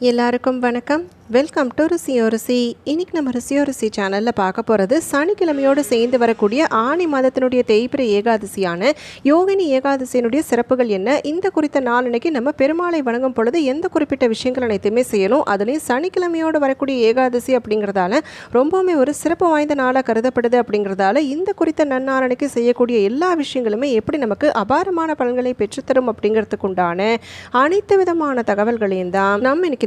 எல்லாருக்கும் வணக்கம். Welcome to ருசியோ ருசி. நம்ம ருசியோ ருசி சேனலில் பார்க்க போகிறது சனிக்கிழமையோடு சேர்ந்து வரக்கூடிய ஆணி மாதத்தினுடைய தேய்பிரை ஏகாதசியான யோகினி ஏகாதசியினுடைய சிறப்புகள் என்ன? இந்த குறித்த நாளன்னைக்கு நம்ம பெருமாளை வணங்கும் பொழுது எந்த குறிப்பிட்ட விஷயங்கள் அனைத்துமே செய்யணும்? அதுலேயும் சனிக்கிழமையோடு வரக்கூடிய ஏகாதசி அப்படிங்கிறதால ரொம்பவுமே ஒரு சிறப்பு வாய்ந்த நாளாக கருதப்படுது அப்படிங்கிறதால இந்த குறித்த நன்னாரணைக்கு செய்யக்கூடிய எல்லா விஷயங்களுமே எப்படி நமக்கு அபாரமான பலன்களை பெற்றுத்தரும் அப்படிங்கிறதுக்கு உண்டான அனைத்து விதமான தகவல்களையும் தான் நம்ம இன்னைக்கு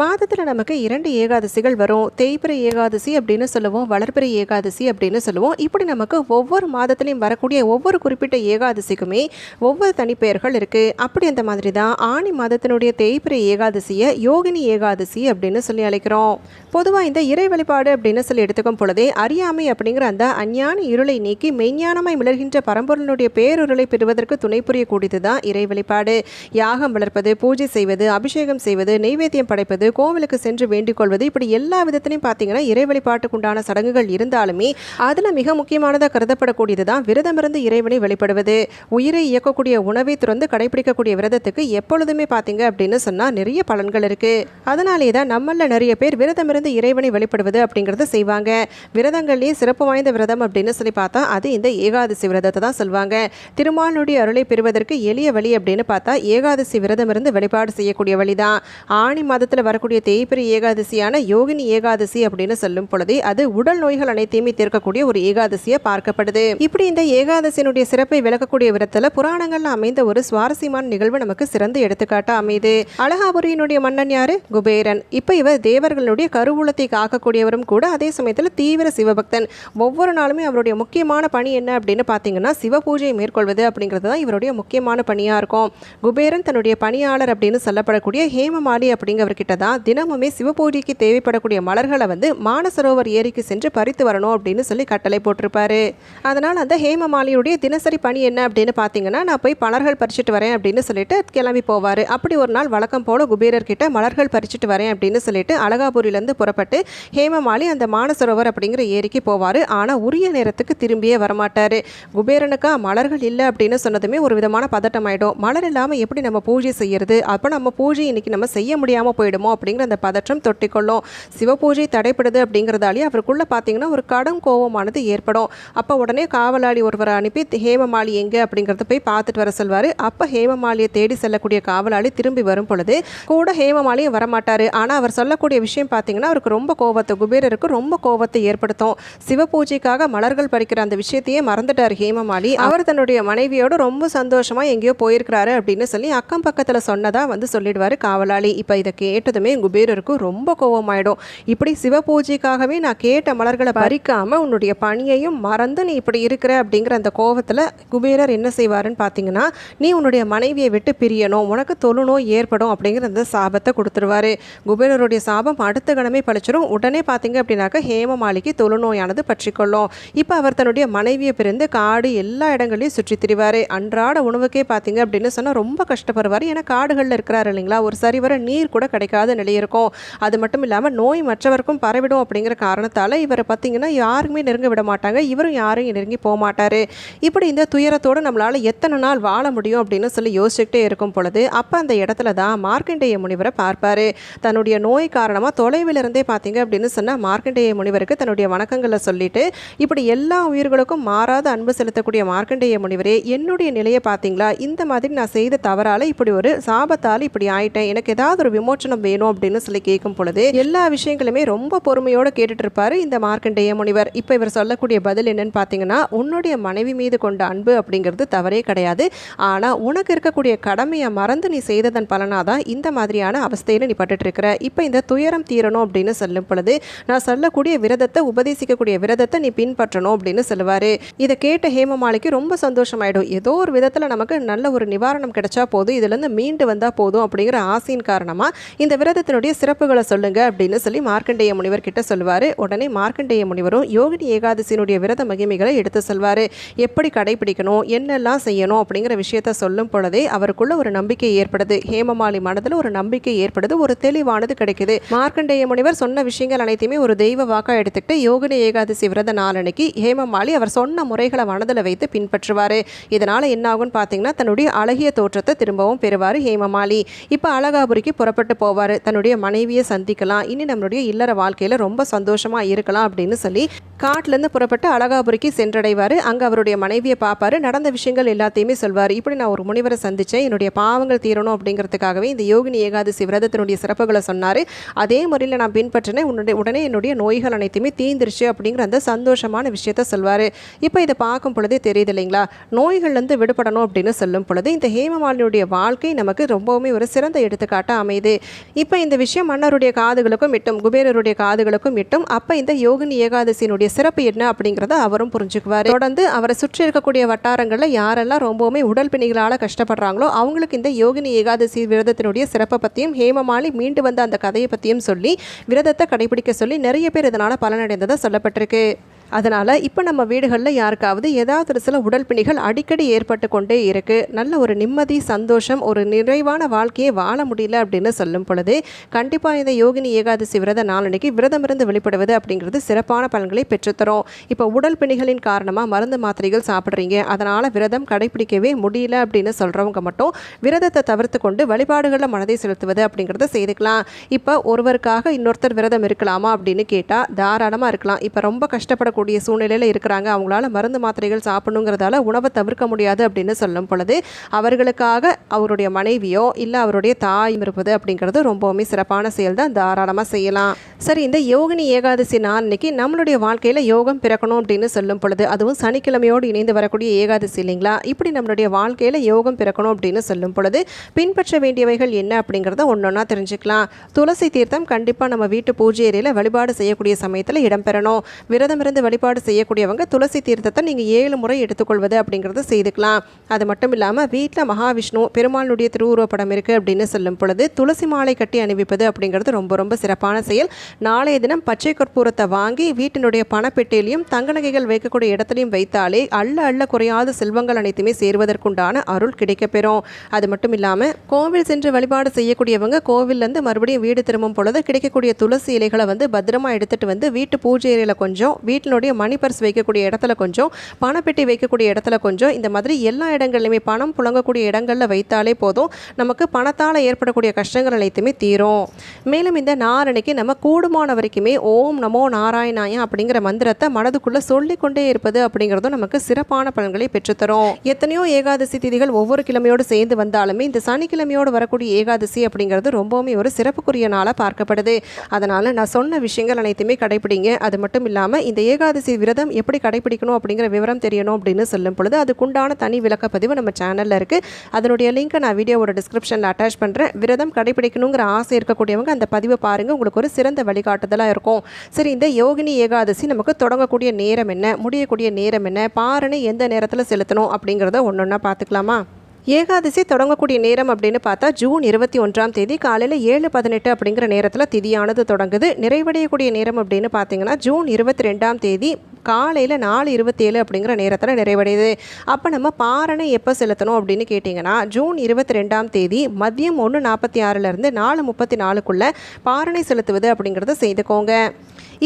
மாதத்தில் நமக்கு இரண்டு ஏகாதசிகள் வரும். தேய்பிரை ஏகாதசி அப்படின்னு சொல்லுவோம் வளர்பிறை ஏகாதசி அப்படின்னு சொல்லுவோம். இப்படி நமக்கு ஒவ்வொரு மாதத்துலையும் வரக்கூடிய ஒவ்வொரு குறிப்பிட்ட ஏகாதசிக்குமே ஒவ்வொரு தனிப்பெயர்கள் இருக்குது அப்படி அந்த மாதிரி தான் ஆணி மாதத்தினுடைய தேய்பிரை ஏகாதசியை யோகினி ஏகாதசி அப்படின்னு சொல்லி அழைக்கிறோம். பொதுவாக இந்த இறை வழிபாடு அப்படின்னு சொல்லி எடுத்துக்கும் பொழுதே அறியாமை அப்படிங்கிற அந்த அஞ்ஞான இருளை நீக்கி மெய்ஞானமாய் மிளர்கின்ற பரம்பொருளுடைய பேருருளை பெறுவதற்கு துணை புரியக்கூடியது தான் இறை வழிபாடு. யாகம் வளர்ப்பது பூஜை செய்வது அபிஷேகம் செய்வது நெய்வேத்தியம் படைப்பது கோவிலுக்கு சென்று வேண்டிக் கொள்வது. இப்படி எல்லா விதத்திலையும் பார்த்தீங்கன்னா இறை வழிபாட்டுக்குண்டான சடங்குகள் இருந்தாலுமே அதில் மிக முக்கியமானதாக கருதப்படக்கூடியது தான் விரதமிருந்து இறைவனை வெளிப்படுவது உயிரை இயக்கக்கூடிய உணவை திறந்து கடைபிடிக்கக்கூடிய விரதத்துக்கு எப்பொழுதுமே பார்த்தீங்க அப்படின்னு சொன்னால் நிறைய பலன்கள் இருக்குது அதனாலே தான் நம்மள நிறைய பேர் விரதமிருந்து இறைவனை வெளிப்படுவது அப்படிங்கிறத செய்வாங்க. விரதங்கள்லேயே சிறப்பு வாய்ந்த விரதம் அப்படின்னு சொல்லி பார்த்தா அது இந்த ஏகாதசி விரதத்தை தான் சொல்லுவாங்க திருமாலுடைய அருளை பெறுவதற்கு எளிய வழி அப்படின்னு பார்த்தா ஏகாதசி விரதம் இருந்து வெளிப்பாடு செய்யக்கூடிய வழி தான் ஆணி மாதத்தில் வர வரக்கூடிய தேய்பிரி ஏகாதசியான யோகினி ஏகாதசி அப்படின்னு சொல்லும் பொழுது அது உடல் நோய்கள் அனைத்தையுமே தீர்க்கக்கூடிய ஒரு ஏகாதசியை பார்க்கப்படுது. இப்படி இந்த ஏகாதசியினுடைய சிறப்பை விளக்கக்கூடிய விதத்தில் புராணங்கள்ல அமைந்த ஒரு சுவாரஸ்யமான நிகழ்வு நமக்கு சிறந்த எடுத்துக்காட்டா அமைது அழகாபுரியினுடைய மன்னன் யாரு? குபேரன். இப்ப இவர் தேவர்களுடைய கருவூலத்தை காக்கக்கூடியவரும் கூட அதே சமயத்தில் தீவிர சிவபக்தன். ஒவ்வொரு நாளுமே அவருடைய முக்கியமான பணி என்ன அப்படின்னு பார்த்தீங்கன்னா சிவ பூஜையை மேற்கொள்வது அப்படிங்கிறது தான் இவருடைய முக்கியமான பணியாக இருக்கும். குபேரன் தன்னுடைய பணியாளர் அப்படின்னு சொல்லப்படக்கூடிய ஹேமமாலி அப்படிங்கிறவர்கிட்ட தான் தினமுமே சிவ பூஜைக்கு தேவைப்படக்கூடிய மலர்களை வந்து மானசரோவர் ஏரிக்கு சென்று பறித்து வரணும் அப்படின்னு சொல்லி கட்டளை போட்டிருப்பாரு. அதனால் அந்த ஹேமமாலியுடைய தினசரி பணி என்ன அப்படின்னு பார்த்தீங்கன்னா நான் போய் மலர்கள் பறிச்சுட்டு வரேன் அப்படின்னு சொல்லிட்டு கிளம்பி போவார். அப்படி ஒரு நாள் வழக்கம் போல குபேரர்கிட்ட மலர்கள் பறிச்சுட்டு வரேன் அப்படின்னு சொல்லிட்டு அழகாபுரியிலேருந்து புறப்பட்டு ஹேமமாலி அந்த மானசரோவர் அப்படிங்கிற ஏரிக்கு போவார். ஆனால் உரிய நேரத்துக்கு திரும்பியே வரமாட்டார். குபேரனுக்கா மலர்கள் இல்லை அப்படின்னு சொன்னதுமே ஒரு விதமான பதட்டம் மலர் இல்லாமல் எப்படி நம்ம பூஜை செய்யறது? அப்போ நம்ம பூஜை இன்னைக்கு நம்ம செய்ய முடியாமல் போயிடுமோ அப்படிங்கிற அந்த பதற்றம் தொட்டிக்கொள்ளும். சிவபூஜை தடைப்படுது அப்படிங்கிறதாலே அவருக்குள்ள பார்த்தீங்கன்னா ஒரு கடும் கோபமானது ஏற்படும். அப்போ உடனே காவலாளி ஒருவரை அனுப்பி ஹேமமாலி எங்கே? அப்படிங்கிறத போய் பார்த்துட்டு வர சொல்வார். அப்போ ஹேமமாலியை தேடி செல்லக்கூடிய காவலாளி திரும்பி வரும் பொழுது கூட ஹேமமாலியும் வரமாட்டார். ஆனால் அவர் சொல்லக்கூடிய விஷயம் பார்த்தீங்கன்னா அவருக்கு ரொம்ப கோபத்தை குபேரருக்கு ரொம்ப கோபத்தை ஏற்படுத்தும். சிவபூஜைக்காக மலர்கள் பறிக்கிற அந்த விஷயத்தையே மறந்துட்டார் ஹேமமாலி. அவர் தன்னுடைய மனைவியோட ரொம்ப சந்தோஷமாக எங்கேயோ போயிருக்கிறாரு அப்படின்னு சொல்லி அக்கம் பக்கத்தில் சொன்னதாக வந்து சொல்லிடுவார் காவலாளி. இப்போ இதை கேட்டதுமே குபேரருக்கு ரொம்ப கோபமாயிடும் இப்படி சிவ பூஜைக்காகவே நான் கேட்ட மலர்களை பறிக்காம உன்னுடைய பணியையும் மறந்து நீ இப்படி இருக்கிற அப்படிங்கிற அந்த கோபத்தில் குபேரர் என்ன செய்வாருன்னு பார்த்தீங்கன்னா நீ உன்னுடைய மனைவியை விட்டு பிரியணும் உனக்கு தொழுநோய் ஏற்படும் அப்படிங்கிற அந்த சாபத்தை கொடுத்துருவாரு. குபேரருடைய சாபம் அடுத்த கணமே பழிச்சிடும் உடனே பார்த்தீங்க அப்படின்னாக்க ஹேமமாலிக்கு தொழுநோயானது பற்றிக்கொள்ளும். இப்போ அவர் தன்னுடைய மனைவியை பிரிந்து காடு எல்லா இடங்களையும் சுற்றி திரிவார். அன்றாட உணவுக்கே பார்த்தீங்க அப்படின்னு சொன்னால் ரொம்ப கஷ்டப்படுவார். ஏன்னா காடுகளில் இருக்கிறாரு இல்லைங்களா? ஒரு சரிவர நீர் கூட கிடைக்காத. நிலை இருக்கும். அது மட்டும் இல்லாமல் நோய் மற்றவருக்கும் பரவிடும் அப்படிங்கிற காரணத்தால் இவரை பார்த்தீங்கன்னா யாருக்குமே நெருங்க விட மாட்டாங்க. இவரும் யாரும் நெருங்கி போக மாட்டார். இப்படி இந்த துயரத்தோடு நம்மளால் எத்தனை நாள் வாழ முடியும் அப்படின்னு சொல்லி யோசிச்சுக்கிட்டே இருக்கும் பொழுது அப்போ அந்த இடத்துல தான் மார்க்கண்டேய முனிவரை பார்ப்பார். தன்னுடைய நோய் காரணமாக தொலைவில் இருந்தே பார்த்தீங்க அப்படின்னு சொன்னால் மார்க்கண்டேய முனிவருக்கு தன்னுடைய வணக்கங்களை சொல்லிட்டு இப்படி எல்லா உயிர்களுக்கும் மாறாத அன்பு செலுத்தக்கூடிய மார்க்கண்டேய முனிவரே என்னுடைய நிலையை பார்த்தீங்களா? இந்த மாதிரி நான் செய்த தவறால் இப்படி ஒரு சாபத்தால் இப்படி ஆயிட்டேன். எனக்கு ஏதாவது ஒரு விமோச்சனம் வேணும் அப்படின்னு சொல்லி கேட்கும் பொழுது எல்லா விஷயங்களுமே ரொம்ப பொறுமையோடு கேட்டுட்டு இருப்பாரு இந்த மார்க்கண்டேய முனிவர். இப்போ இவர் சொல்லக்கூடிய பதில் என்னன்னு பார்த்தீங்கன்னா உன்னுடைய மனைவி மீது கொண்ட அன்பு அப்படிங்கிறது தவறே கிடையாது. ஆனால் உனக்கு இருக்கக்கூடிய கடமையை மறந்து நீ செய்ததன் பலனாக தான் இந்த மாதிரியான அவஸ்தையில் நீ பட்டுட்டு இருக்கிற இப்போ இந்த துயரம் தீரணும் அப்படின்னு சொல்லும் பொழுது நான் சொல்லக்கூடிய விரதத்தை உபதேசிக்கக்கூடிய விரதத்தை நீ பின்பற்றணும் அப்படின்னு சொல்லுவார். இதை கேட்ட ஹேமமாளிக்கு ரொம்ப சந்தோஷமாயிடும். ஏதோ ஒரு விதத்தில் நமக்கு நல்ல ஒரு நிவாரணம் கிடைச்சா போதும். இதுலேருந்து மீண்டு வந்தால் போதும் அப்படிங்கிற ஆசையின் காரணமாக இந்த விரதத்தினுடைய சிறப்புகளை சொல்லுங்க அப்படின்னு சொல்லி மார்க்கண்டேய முனிவர் கிட்ட சொல்லுவார். உடனே மார்க்கண்டேய முனிவரும் யோகினி ஏகாதசியினுடைய விரத மகிமைகளை எடுத்து சொல்வார். எப்படி கடைபிடிக்கணும் என்னெல்லாம் செய்யணும் அப்படிங்கிற விஷயத்த சொல்லும் பொழுதே அவருக்குள்ள ஒரு நம்பிக்கை ஏற்படுது. ஹேமமாலி மனதில் ஒரு நம்பிக்கை ஏற்படுது ஒரு தெளிவானது கிடைக்குது. மார்க்கண்டேய முனிவர் சொன்ன விஷயங்கள் அனைத்தையுமே ஒரு தெய்வ வாக்கா எடுத்துக்கிட்டு யோகினி ஏகாதசி விரத நாளன்னைக்கு ஹேமமாலி அவர் சொன்ன முறைகளை மனதில் வைத்து பின்பற்றுவார். இதனால் என்ன ஆகும்னு பார்த்தீங்கன்னா தன்னுடைய அழகிய தோற்றத்தை திரும்பவும் பெறுவார் ஹேமமாலி. இப்போ அழகாபுரிக்கு புறப்பட்டு போவார். தன்னுடைய மனைவியை சந்திக்கலாம். இனி நம்மளுடைய இல்லற வாழ்க்கையில் ரொம்ப சந்தோஷமாக இருக்கலாம் அப்படின்னு சொல்லி காட்டிலேருந்து புறப்பட்டு அழகாபுரிக்கு சென்றடைவார். அங்கே அவருடைய மனைவியை பார்ப்பாரு. நடந்த விஷயங்கள் எல்லாத்தையுமே சொல்வார். இப்படி நான் ஒரு முனிவரை சந்தித்தேன் என்னுடைய பாவங்கள் தீரணும் அப்படிங்கிறதுக்காகவே இந்த யோகினி ஏகாதசி விரதத்தினுடைய சிறப்புகளை சொன்னார். அதே முறையில் நான் பின்பற்றினேன் உன்னுடைய உடனே என்னுடைய நோய்கள் அனைத்துமே தீந்துருச்சு அப்படிங்கிற அந்த சந்தோஷமான விஷயத்த சொல்வார். இப்போ இதை பார்க்கும் பொழுதே தெரியுது இல்லைங்களா? நோய்கள்லேருந்து விடுபடணும் அப்படின்னு சொல்லும் பொழுது இந்த ஹேமமாலினுடைய வாழ்க்கை நமக்கு ரொம்பவுமே ஒரு சிறந்த எடுத்துக்காட்டாக அமையுது. இப்போ இந்த விஷயம் மன்னருடைய காதுகளுக்கும் எட்டும் குபேரருடைய காதுகளுக்கும் எட்டும். அப்போ இந்த யோகினி ஏகாதசியினுடைய சிறப்பு என்ன அப்படிங்கிறத அவரும் புரிஞ்சுக்குவார். தொடர்ந்து அவரை சுற்றி இருக்கக்கூடிய வட்டாரங்களில் யாரெல்லாம் ரொம்பவுமே உடல் பிணிகளால் கஷ்டப்படுறாங்களோ அவங்களுக்கு இந்த யோகினி ஏகாதசி விரதத்தினுடைய சிறப்பை பற்றியும் ஹேமமாலி மீண்டு வந்த அந்த கதையை பற்றியும் சொல்லி விரதத்தை கடைபிடிக்க சொல்லி நிறைய பேர் இதனால் பலனடைந்ததாக சொல்லப்பட்டிருக்கு. அதனால் இப்போ நம்ம வீடுகளில் யாருக்காவது ஏதாவது ஒரு சில உடல் பிணிகள் அடிக்கடி ஏற்பட்டு கொண்டே இருக்குது நல்ல ஒரு நிம்மதி சந்தோஷம் ஒரு நிறைவான வாழ்க்கையை வாழ முடியல அப்படின்னு சொல்லும் பொழுது கண்டிப்பாக இந்த யோகினி ஏகாதசி விரத நாளன்னைக்கு விரதமிருந்து வெளிப்படுவது அப்படிங்கிறது சிறப்பான பலன்களை பெற்றுத்தரும். இப்போ உடல் பிணிகளின் காரணமாக மருந்து மாத்திரைகள் சாப்பிட்றீங்க. அதனால் விரதம் கடைபிடிக்கவே முடியல அப்படின்னு சொல்கிறவங்க மட்டும் விரதத்தை தவிர்த்து கொண்டு வழிபாடுகளில் மனதை செலுத்துவது அப்படிங்கிறத செய்துக்கலாம். இப்போ ஒருவருக்காக இன்னொருத்தர் விரதம் இருக்கலாமா அப்படின்னு கேட்டால் தாராளமாக இருக்கலாம். இப்போ ரொம்ப கஷ்டப்படக்கூடிய சூழ்நிலையில் இருக்கிறாங்க. அவங்களால மருந்து மாத்திரைகள் சாப்பிடணுங்கிறதால உணவை தவிர்க்க முடியாது அப்படின்னு சொல்லும் பொழுது அவர்களுக்காக அவருடைய மனைவியோ இல்லை அவருடைய தாயும் இருப்பது அப்படிங்கிறது ரொம்பவுமே சிறப்பான செயல் தான் தாராளமாக செய்யலாம். சரி இந்த யோகினி ஏகாதசி நாள் இன்னைக்கு நம்மளுடைய வாழ்க்கையில் யோகம் பிறக்கணும் அப்படின்னு சொல்லும் பொழுது அதுவும் சனிக்கிழமையோடு இணைந்து வரக்கூடிய ஏகாதசி இல்லைங்களா? இப்படி நம்மளுடைய வாழ்க்கையில் யோகம் பிறக்கணும் அப்படின்னு சொல்லும் பொழுது பின்பற்ற வேண்டியவைகள் என்ன அப்படிங்கிறத ஒன்றொன்னா தெரிஞ்சுக்கலாம். துளசி தீர்த்தம் கண்டிப்பாக நம்ம வீட்டு பூஜை அறையில் வழிபாடு செய்யக்கூடிய சமயத்தில் இடம்பெறணும் விரதம் இருந்து வழிபாடு செய்யக்கூடியவங்க துளசி தீர்த்தத்தை நீங்கள் ஏழு முறை எடுத்துக்கொள்வது அப்படிங்கிறத செய்துக்கலாம். அது மட்டும் இல்லாமல் வீட்டில் மகாவிஷ்ணு பெருமாளுடைய திருவுருவப்படம் இருக்குது அப்படின்னு சொல்லும் பொழுது துளசி மாலை கட்டி அணிவிப்பது அப்படிங்கிறது ரொம்ப ரொம்ப சிறப்பான செயல். நாளைய தினம் பச்சை கற்பூரத்தை வாங்கி வீட்டினுடைய பணப்பெட்டியிலையும் தங்க நகைகள் வைக்கக்கூடிய இடத்துலையும் வைத்தாலே அள்ள அள்ள குறையாத செல்வங்கள் அனைத்துமே சேர்வதற்குண்டான அருள் கிடைக்கப்பெறும். அது மட்டும் இல்லாமல் கோவில் சென்று வழிபாடு செய்யக்கூடியவங்க கோவில்லேருந்து மறுபடியும் வீடு திரும்பும் பொழுது கிடைக்கக்கூடிய துளசி இலைகளை வந்து பத்திரமா எடுத்துகிட்டு வந்து வீட்டு பூஜை அறையில் கொஞ்சம் வீட்டில் வீட்டினுடைய மணி பர்ஸ் வைக்கக்கூடிய இடத்துல கொஞ்சம் பணப்பெட்டி வைக்கக்கூடிய இடத்துல கொஞ்சம் இந்த மாதிரி எல்லா இடங்கள்லையுமே பணம் புழங்கக்கூடிய இடங்களில் வைத்தாலே போதும். நமக்கு பணத்தால் ஏற்படக்கூடிய கஷ்டங்கள் அனைத்துமே தீரும். மேலும் இந்த நாரணிக்கு நம்ம கூடுமான வரைக்குமே ஓம் நமோ நாராயணாயா அப்படிங்கிற மந்திரத்தை மனதுக்குள்ளே சொல்லிக்கொண்டே இருப்பது அப்படிங்கிறதும் நமக்கு சிறப்பான பலன்களை பெற்றுத்தரும். எத்தனையோ ஏகாதசி திதிகள் ஒவ்வொரு கிழமையோடு சேர்ந்து வந்தாலுமே இந்த சனிக்கிழமையோடு வரக்கூடிய ஏகாதசி அப்படிங்கிறது ரொம்பவுமே ஒரு சிறப்புக்குரிய நாளாக பார்க்கப்படுது. அதனால் நான் சொன்ன விஷயங்கள் அனைத்துமே கடைபிடிங்க. அது மட்டும் இல்லாமல் இந்த ஏகா ஏகாதசி விரதம் எப்படி கடைபிடிக்கணும் அப்படிங்கிற விவரம் தெரியணும் அப்படின்னு சொல்லும் பொழுது அதுக்குண்டான தனி விளக்கப்பதிவு நம்ம சேனலில் இருக்குது அதனுடைய லிங்க்கை நான் வீடியோவோட டிஸ்கிரிப்ஷனில் அட்டாச் பண்ணுறேன் விரதம் கடைபிடிக்கணுங்கிற ஆசை இருக்கக்கூடியவங்க அந்த பதிவை பாருங்கள் உங்களுக்கு ஒரு சிறந்த வழிகாட்டுதலாக இருக்கும். சரி இந்த யோகினி ஏகாதசி நமக்கு தொடங்கக்கூடிய நேரம் என்ன? முடியக்கூடிய நேரம் என்ன? பாரணை எந்த நேரத்தில் செலுத்தணும் அப்படிங்கிறத ஒன்று ஒன்றா பார்த்துக்கலாமா ஏகாதசி தொடங்கக்கூடிய நேரம் அப்படின்னு பார்த்தா ஜூன் இருபத்தி ஒன்றாம் தேதி காலையில் ஏழு பதினெட்டு அப்படிங்கிற நேரத்தில் திதியானது தொடங்குது. நிறைவடையக்கூடிய நேரம் அப்படின்னு பார்த்தீங்கன்னா ஜூன் இருபத்தி ரெண்டாம் தேதி காலையில் நாலு இருபத்தேழு அப்படிங்கிற நேரத்தில் நிறைவடையுது. அப்போ நம்ம பாரணை எப்போ செலுத்தணும் அப்படின்னு கேட்டிங்கன்னா ஜூன் இருபத்தி ரெண்டாம் தேதி மதியம் ஒன்று நாற்பத்தி ஆறுலேருந்து நாலு முப்பத்தி நாலுக்குள்ளே பாரணை செலுத்துவது அப்படிங்கிறத செய்துக்கோங்க.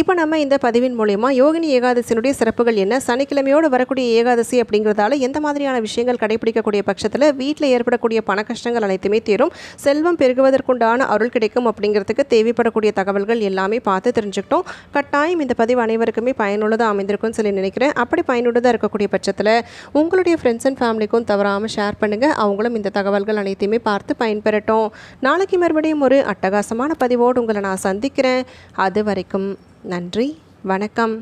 இப்போ நம்ம இந்த பதிவின் மூலயமா யோகினி ஏகாதசியினுடைய சிறப்புகள் என்ன சனிக்கிழமையோடு வரக்கூடிய ஏகாதசி அப்படிங்கிறதால எந்த மாதிரியான விஷயங்கள் கடைபிடிக்கக்கூடிய பட்சத்தில் வீட்டில் ஏற்படக்கூடிய பண கஷ்டங்கள் அனைத்துமே தீரும் செல்வம் பெருகுவதற்குண்டான அருள் கிடைக்கும் அப்படிங்கிறதுக்கு தேவைப்படக்கூடிய தகவல்கள் எல்லாமே பார்த்து தெரிஞ்சுக்கிட்டோம். கட்டாயம் இந்த பதிவு அனைவருக்குமே பயனுள்ளதாக அமைந்து அமைந்திருக்கும்னு சொல்லி நினைக்கிறேன். அப்படி பயனுள்ளதாக இருக்கக்கூடிய பட்சத்தில் உங்களுடைய ஃப்ரெண்ட்ஸ் அண்ட் ஃபேமிலிக்கும் தவறாமல் ஷேர் பண்ணுங்கள் அவங்களும் இந்த தகவல்கள் அனைத்தையுமே பார்த்து பயன்பெறட்டும். நாளைக்கு மறுபடியும் ஒரு அட்டகாசமான பதிவோடு உங்களை நான் சந்திக்கிறேன். அது வரைக்கும் நன்றி வணக்கம்.